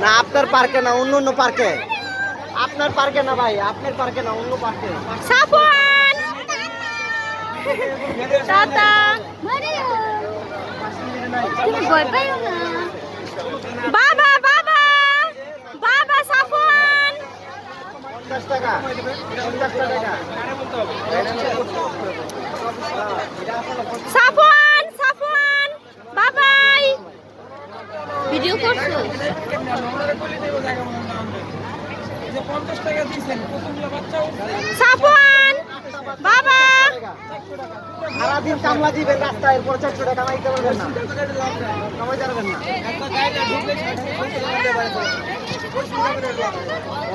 না আপনার পার্কে না অন্য অন্য পার্কে। আপনার পার্কে না ভাই আপনার পার্কে না অন্য পার্কে। সাফওয়ান! টাটা! তুমি ভয় পাইও বাবা বাবা! বাবা সাফওয়ান! টাকা পঞ্চাশ টাকা। সাফওয়ান সাফওয়ান বাবাই। ভিডিও করছ? সাফওয়ান বাবা। সারাদিন কামলা দিবেন রাস্তায় এরপর চারশো টাকা কামাইতে পারবেন না। কামাইতে পারবেন না।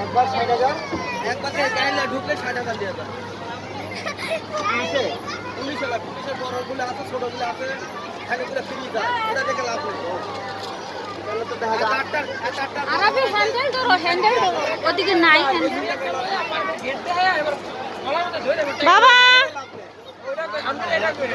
একবার ষাট হাজার। একবার ঢুকলে ষাট হাজার। দেয় পুলিশে পুলিশ এলা পুলিশের বড়গুলো আছে ছোটগুলো আছে খালি করে ফ্রি যায় ওটা দেখে লাভ নেই। আরবি হ্যান্ডেল ধরো হ্যান্ডেল ধরো ওদিকে নাই হ্যান্ডেল বাবা! আজকে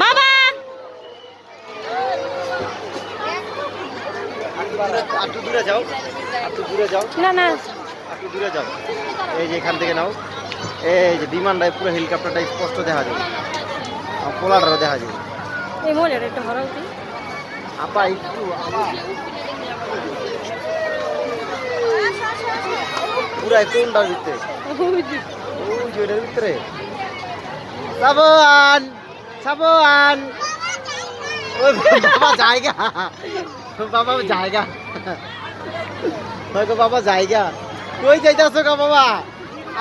বাবা! একটু দূরে যাও একটু দূরে যাও। না না। একটু দূরে যাও। এই যে এখান থেকে নাও। এই যে বিমানটা পুরো হেলিকপ্টারটা স্পষ্ট দেখা যাবে। আর পোলারও দেখা যাবে এই মোলের একটা হরাও দি আপা একটু পুরা কোনটার ভিতরে ওই যে ওটার ভিতরে সাবান সাবান ওই বাবা জায়গা বাবা জায়গা হয়তো বাবা জায়গা কই যাইতাছো গা বাবা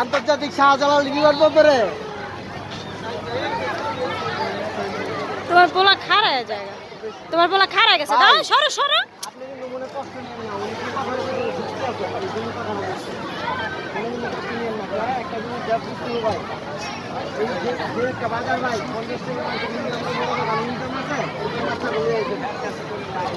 আন্তর্জাতিক শাহজালাল বিমানবন্দরে তোমার পোলা খারায় জায়গা তোমার পোলা খারায় গেছে। দাও সরো সরো। কিন্তু মনে কষ্ট নেন না উনি কি কথা বলছে বুঝতে পারছ এই জন্য কথা বলছি মনে মনে কষ্ট নেন না ভাই, একটা জিনিস যা বুঝতে হবে ভাই এই যে যে একটা বাজার ভাই পঞ্চাশ টাকা মাসে কিন্তু আমরা বড় বড় গাড়ি ইনকাম আছে এই জন্য আপনার হয়ে যাবে কাছে করে লাভ।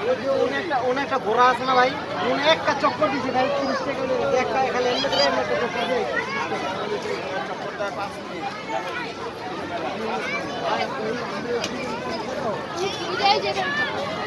এই উনি একটা- আছে না ভাই? উনি একটা চক্কর দিছে ভাই, তিরিশ টাকা। একটা একটা চক্কর দিয়ে পাঁচ যে।